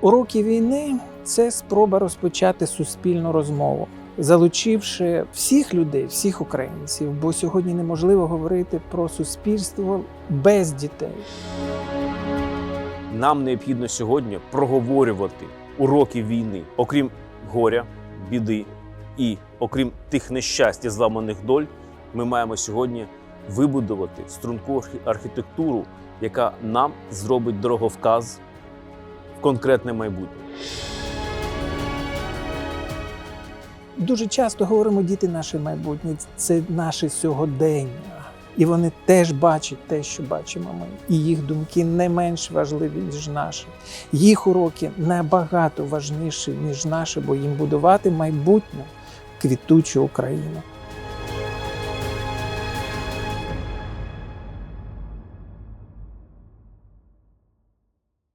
Уроки війни це спроба розпочати суспільну розмову, залучивши всіх людей, всіх українців, бо сьогодні неможливо говорити про суспільство без дітей. Нам необхідно сьогодні проговорювати уроки війни, окрім горя, біди і окрім тих нещасть і зламаних доль, ми маємо сьогодні вибудувати струнку архітектуру, яка нам зробить дороговказ в конкретне майбутнє. Дуже часто говоримо, діти наше майбутнє, це наше сьогодення. І вони теж бачать те, що бачимо ми. І їх думки не менш важливі, ніж наші. Їх уроки набагато важніші, ніж наші, бо їм будувати майбутню квітучу Україну.